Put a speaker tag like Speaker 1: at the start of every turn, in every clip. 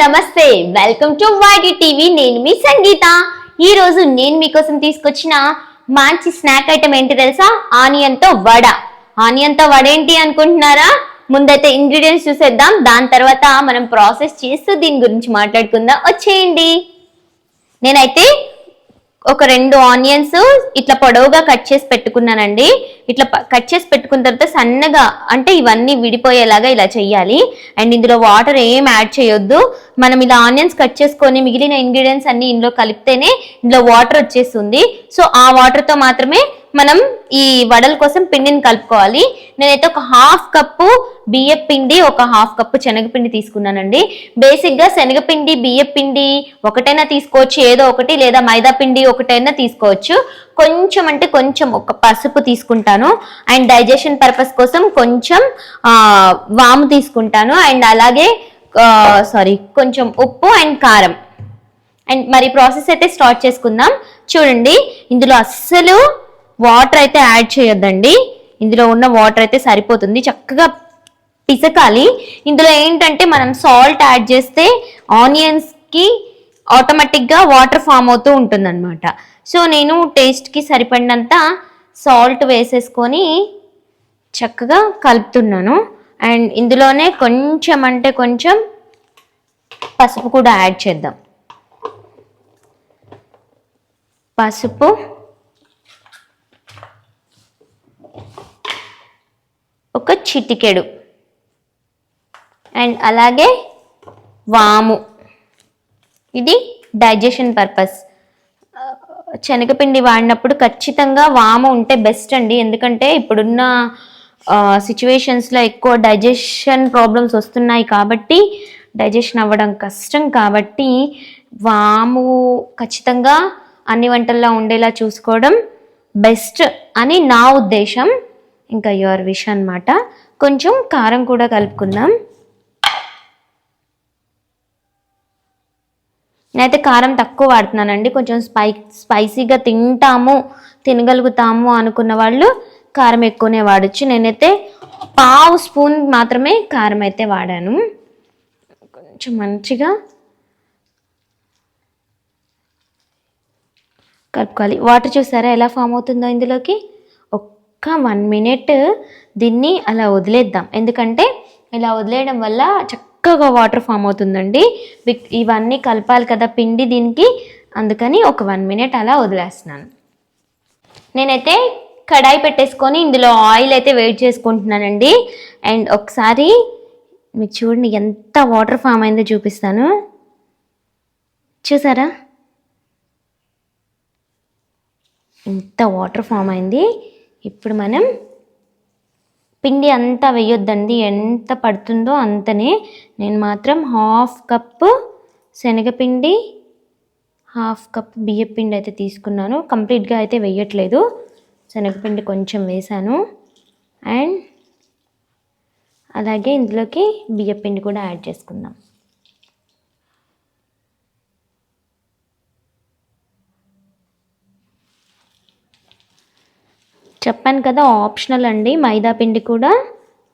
Speaker 1: నమస్తే welcome to YD TV నేను మీ సంగీత. ఈ రోజు నేను మీకోసం తీసుకొచ్చిన మంచి స్నాక్ ఐటమ్ ఏంటి తెలుసా? ఆనియన్తో వడ. ఆనియన్తో వడ ఏంటి అనుకుంటున్నారా? ముందైతే ఇంగ్రీడియంట్స్ చూసేద్దాం. దాని తర్వాత మనం ప్రాసెస్ చేస్తూ దీని గురించి మాట్లాడుకుందాం. వచ్చేయండి. నేనైతే ఒక రెండు ఆనియన్స్ ఇట్లా పొడవుగా కట్ చేసి పెట్టుకున్నానండి. ఇట్లా కట్ చేసి పెట్టుకున్న తర్వాత సన్నగా అంటే ఇవన్నీ విడిపోయేలాగా ఇలా చేయాలి అండ్ ఇందులో వాటర్ ఏం యాడ్ చేయొద్దు. మనం ఇలా ఆనియన్స్ కట్ చేసుకొని మిగిలిన ఇంగ్రీడియంట్స్ అన్ని ఇందులో కలిపితేనే ఇందులో వాటర్ వచ్చేస్తుంది. సో ఆ వాటర్తో మాత్రమే మనం ఈ వడల కోసం పిండిని కలుపుకోవాలి. నేనైతే ఒక హాఫ్ కప్పు బియ్యం పిండి ఒక హాఫ్ కప్పు శనగపిండి తీసుకున్నానండి. బేసిక్గా శనగపిండి బియ్యం పిండి ఒకటైనా తీసుకోవచ్చు ఏదో ఒకటి లేదా మైదా పిండి ఒకటైనా తీసుకోవచ్చు. కొంచెం అంటే కొంచెం ఒక పసుపు తీసుకుంటాను. అండ్ డైజెషన్ పర్పస్ కోసం కొంచెం వాము తీసుకుంటాను. అండ్ అలాగే సారీ కొంచెం ఉప్పు అండ్ కారం. అండ్ మరి ప్రాసెస్ అయితే స్టార్ట్ చేసుకుందాం. చూడండి ఇందులో అస్సలు వాటర్ అయితే యాడ్ చేయొద్దండి. ఇందులో ఉన్న వాటర్ అయితే సరిపోతుంది. చక్కగా పిసకాలి. ఇందులో ఏంటంటే మనం సాల్ట్ యాడ్ చేస్తే ఆనియన్స్కి ఆటోమేటిక్గా వాటర్ ఫామ్ అవుతూ ఉంటుందన్నమాట. సో నేను టేస్ట్కి సరిపడినంత సాల్ట్ వేసేసుకొని చక్కగా కలుపుతున్నాను. అండ్ ఇందులోనే కొంచెం అంటే కొంచెం పసుపు కూడా యాడ్ చేద్దాం. పసుపు ఒక చిటికెడు. అండ్ అలాగే వాము. ఇది డైజెషన్ పర్పస్. శనగపిండి వాడినప్పుడు ఖచ్చితంగా వాము ఉంటే బెస్ట్ అండి. ఎందుకంటే ఇప్పుడున్న సిచ్యువేషన్స్లో ఎక్కువ డైజెషన్ ప్రాబ్లమ్స్ వస్తున్నాయి కాబట్టి డైజెషన్ అవ్వడం కష్టం కాబట్టి వాము ఖచ్చితంగా అన్ని వంటల్లో ఉండేలా చూసుకోవడం బెస్ట్ అని నా ఉద్దేశం. ఇంకా యువర్ విష్ అన్నమాట. కొంచెం కారం కూడా కలుపుకుందాం. నేనైతే కారం తక్కువ వాడుతున్నానండి. కొంచెం స్పై స్పైసీగా తింటాము తినగలుగుతాము అనుకున్న వాళ్ళు కారం ఎక్కువనే వాడచ్చు. నేనైతే పావు స్పూన్ మాత్రమే కారం అయితే వాడాను. కొంచెం మంచిగా కలుపుకోవాలి. వాటర్ చూసారా ఎలా ఫామ్ అవుతుందో ఇందులోకి? ఒక్క వన్ మినిట్ దీన్ని అలా వదిలేద్దాం. ఎందుకంటే ఇలా వదిలేయడం వల్ల చక్కగా వాటర్ ఫామ్ అవుతుందండి. ఇవన్నీ కలపాలి కదా పిండి దీనికి. అందుకని ఒక వన్ మినిట్ అలా వదిలేస్తున్నాను. నేనైతే కడాయి పెట్టేసుకొని ఇందులో ఆయిల్ అయితే వెయిట్ చేసుకుంటున్నానండి. అండ్ ఒకసారి మీకు చూడండి ఎంత వాటర్ ఫామ్ అయిందో చూపిస్తాను. చూసారా? ఇంత వాటర్ ఫామ్ అయింది. ఇప్పుడు మనం పిండి అంతా వేయొద్దండి. ఎంత పడుతుందో అంతనే. నేను మాత్రం హాఫ్ కప్పు శనగపిండి హాఫ్ కప్ బియ్యపిండి అయితే తీసుకున్నాను. కంప్లీట్గా అయితే వేయట్లేదు. శనగపిండి కొంచెం వేసాను అండ్ అలాగే ఇందులోకి బియ్యపిండి కూడా యాడ్ చేసుకుందాం. చెప్పాను కదా ఆప్షనల్ అండి. మైదా పిండి కూడా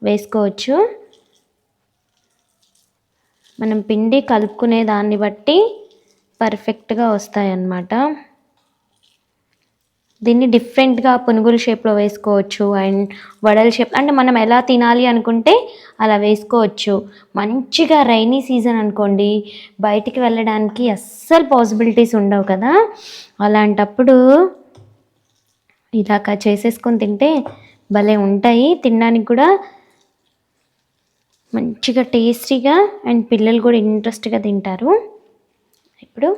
Speaker 1: వేసుకోవచ్చు. మనం పిండి కలుపుకునే దాన్ని బట్టి పర్ఫెక్ట్గా వస్తాయన్నమాట. దీన్ని డిఫరెంట్గా పునుగుల షేప్లో వేసుకోవచ్చు. అండ్ వడల షేప్ అంటే మనం ఎలా తినాలి అనుకుంటే అలా వేసుకోవచ్చు. మంచిగా రైనీ సీజన్ అనుకోండి బయటికి వెళ్ళడానికి అస్సలు పాసిబిలిటీస్ ఉండవు కదా. అలాంటప్పుడు ఇలాగా చేసేసుకొని తింటే భలే ఉంటాయి. తినడానికి కూడా మంచిగా టేస్టీగా అండ్ పిల్లలు కూడా ఇంట్రెస్ట్గా తింటారు. ఇప్పుడు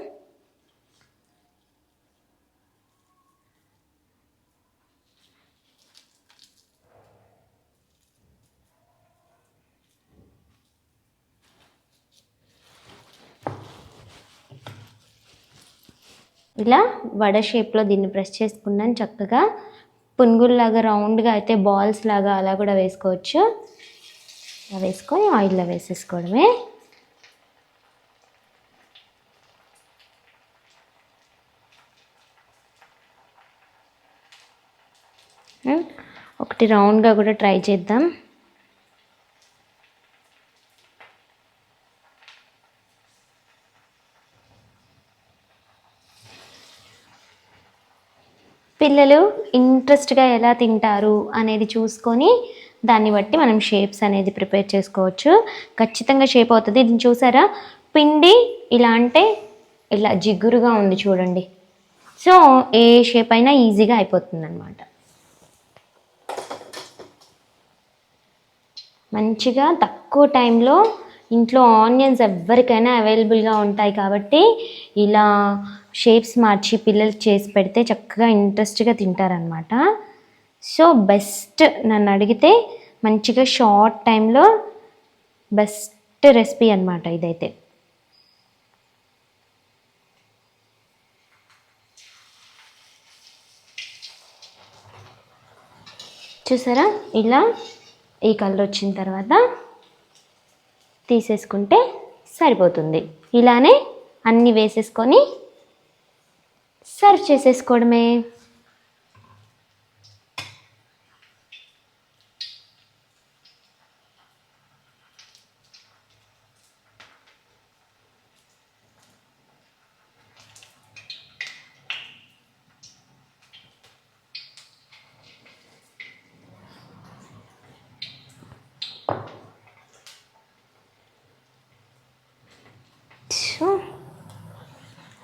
Speaker 1: ఇలా వడ షేప్లో దీన్ని ప్రెస్ చేసుకున్నాను చక్కగా. పునుగుల్లాగా రౌండ్గా అయితే బాల్స్ లాగా అలా కూడా వేసుకోవచ్చు. ఇలా వేసుకొని ఆయిల్లో వేసేసుకోవడమే. Hmm. ఒకటి రౌండ్గా కూడా ట్రై చేద్దాం. పిల్లలు ఇంట్రెస్ట్గా ఎలా తింటారు అనేది చూసుకొని దాన్ని బట్టి మనం షేప్స్ అనేది ప్రిపేర్ చేసుకోవచ్చు. ఖచ్చితంగా షేప్ అవుతుంది. ఇది చూసారా? పిండి ఇలా అంటే ఇలా జిగురుగా ఉంది చూడండి. సో ఏ షేప్ అయినా ఈజీగా అయిపోతుంది అనమాట మంచిగా తక్కువ టైంలో ఇంట్లో ఆనియన్స్ ఎవరికైనా అవైలబుల్గా ఉంటాయి కాబట్టి ఇలా షేప్స్ మార్చి పిల్లలకి చేసి పెడితే చక్కగా ఇంట్రెస్ట్గా తింటారనమాట సో బెస్ట్ నన్ను అడిగితే మంచిగా షార్ట్ టైంలో బెస్ట్ రెసిపీ అనమాట ఇదైతే. చూసారా? ఇలా ఈ కలర్ వచ్చిన తర్వాత తీసేసుకుంటే సరిపోతుంది. ఇలానే అన్నీ వేసేసుకొని సర్వ్ చేసేసుకోవడమే.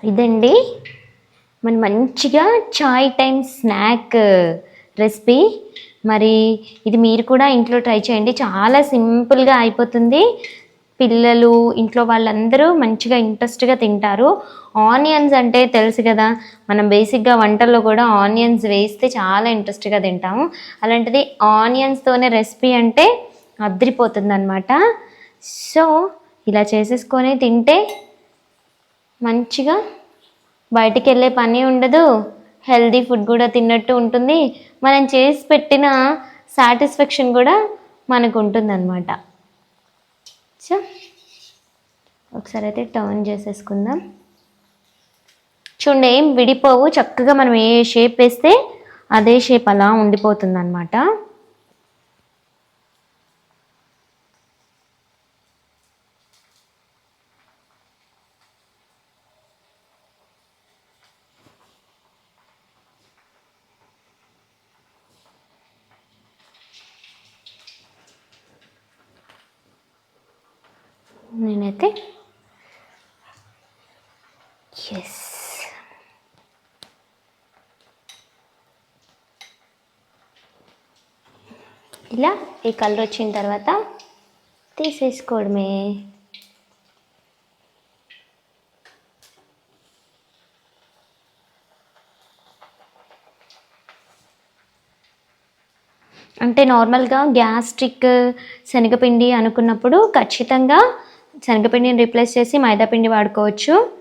Speaker 1: ఇదండి. మన మంచిగా చాయ్ టైం స్నాక్ uh, రెసిపీ. మరి ఇది మీరు కూడా ఇంట్లో ట్రై చేయండి. చాలా సింపుల్గా అయిపోతుంది. పిల్లలు ఇంట్లో వాళ్ళందరూ మంచిగా ఇంట్రెస్ట్గా తింటారు. ఆనియన్స్ అంటే తెలుసు కదా మనం బేసిక్గా వంటల్లో కూడా ఆనియన్స్ వేస్తే చాలా ఇంట్రెస్ట్గా తింటాము. అలాంటిది ఆనియన్స్తోనే రెసిపీ అంటే అద్రిపోతుంది అనమాట సో ఇలా చేసేసుకొని తింటే మంచిగా బయటికి వెళ్ళే పని ఉండదు. హెల్దీ ఫుడ్ కూడా తిన్నట్టు ఉంటుంది. మనం చేసి పెట్టిన సాటిస్ఫాక్షన్ కూడా మనకు ఉంటుందన్నమాట సో ఒకసారి అయితే టర్న్ చేసేసుకుందాం. చూడండి ఏం విడిపోవు. చక్కగా మనం ఏ షేప్ వేస్తే అదే షేప్ అలా ఉండిపోతుంది నేనైతే ఎస్ ఇలా ఈ కలర్ వచ్చిన తర్వాత తీసేసుకోవడమే. అంటే నార్మల్గా గ్యాస్ట్రిక్ శనగపిండి అనుకున్నప్పుడు ఖచ్చితంగా శనగపిండిని రీప్లేస్ చేసి మైదాపిండి వాడుకోవచ్చు.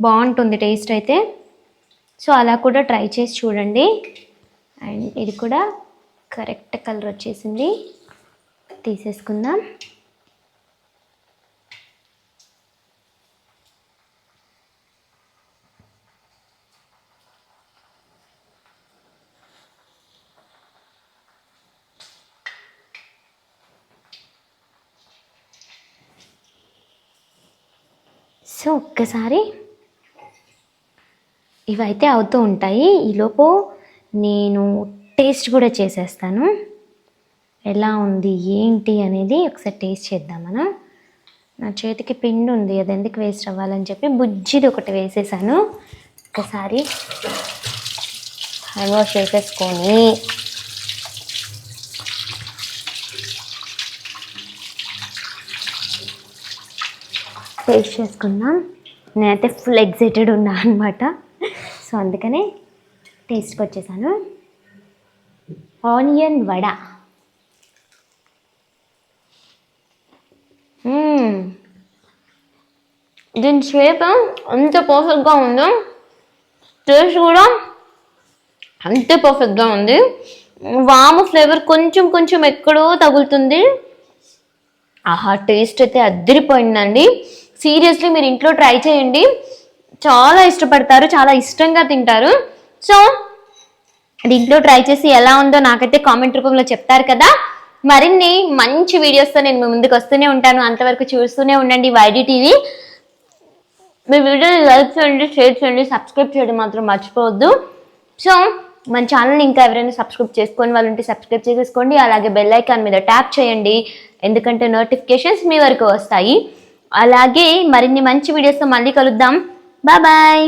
Speaker 1: బాగుంటుంది టేస్ట్ అయితే. సో అలా కూడా ట్రై చేసి చూడండి. అండ్ ఇది కూడా కరెక్ట్ కలర్ వచ్చేసింది. తీసేసుకుందాం. సో ఒక్కసారి ఇవైతే అవుతూ ఉంటాయి. ఈలోపు నేను టేస్ట్ కూడా చేసేస్తాను. ఎలా ఉంది ఏంటి అనేది ఒకసారి టేస్ట్ చేద్దాం మనం నా చేతికి పిండి ఉంది అది ఎందుకు వేస్ట్ అవ్వాలని చెప్పి బుజ్జిది ఒకటి వేసేసాను. ఒకసారి హ్యాండ్ వాష్ చేసేసుకొని టేస్ట్ చేసుకుందాం నేనైతే ఫుల్ ఎగ్జైటెడ్ ఉన్నా అనమాట సో అందుకనే టేస్ట్కి వచ్చేసాను. ఆనియన్ వడ. Hmm. దీని షేప్ అంత పర్ఫెక్ట్గా ఉందో. టేస్ట్ కూడా అంతే పర్ఫెక్ట్గా ఉంది. వాము ఫ్లేవర్ కొంచెం కొంచెం ఎక్కడో తగులుతుంది. ఆహా టేస్ట్ అయితే అద్దరిపోయిందండి సీరియస్లీ మీరు ఇంట్లో ట్రై చేయండి. చాలా ఇష్టపడతారు చాలా ఇష్టంగా తింటారు. సో దీంట్లో ఇంట్లో ట్రై చేసి ఎలా ఉందో నాకైతే కామెంట్ రూపంలో చెప్తారు కదా. మరిన్ని మంచి వీడియోస్తో నేను మీ ముందుకు వస్తూనే ఉంటాను. అంతవరకు చూస్తూనే ఉండండి వైడి టీవీ మీ వీడియోని లైక్ చేయండి షేర్ చేయండి సబ్స్క్రైబ్ చేయడం మాత్రం మర్చిపోవద్దు. సో మన ఛానల్ని ఇంకా ఎవరైనా సబ్స్క్రైబ్ చేసుకొని వాళ్ళు ఉంటే సబ్స్క్రైబ్ చేసేసుకోండి. అలాగే బెల్ ఐకాన్ మీద ట్యాప్ చేయండి. ఎందుకంటే నోటిఫికేషన్స్ మీ వరకు వస్తాయి. అలాగే మరిన్ని మంచి వీడియోస్తో మళ్ళీ కలుద్దాం. బాయ్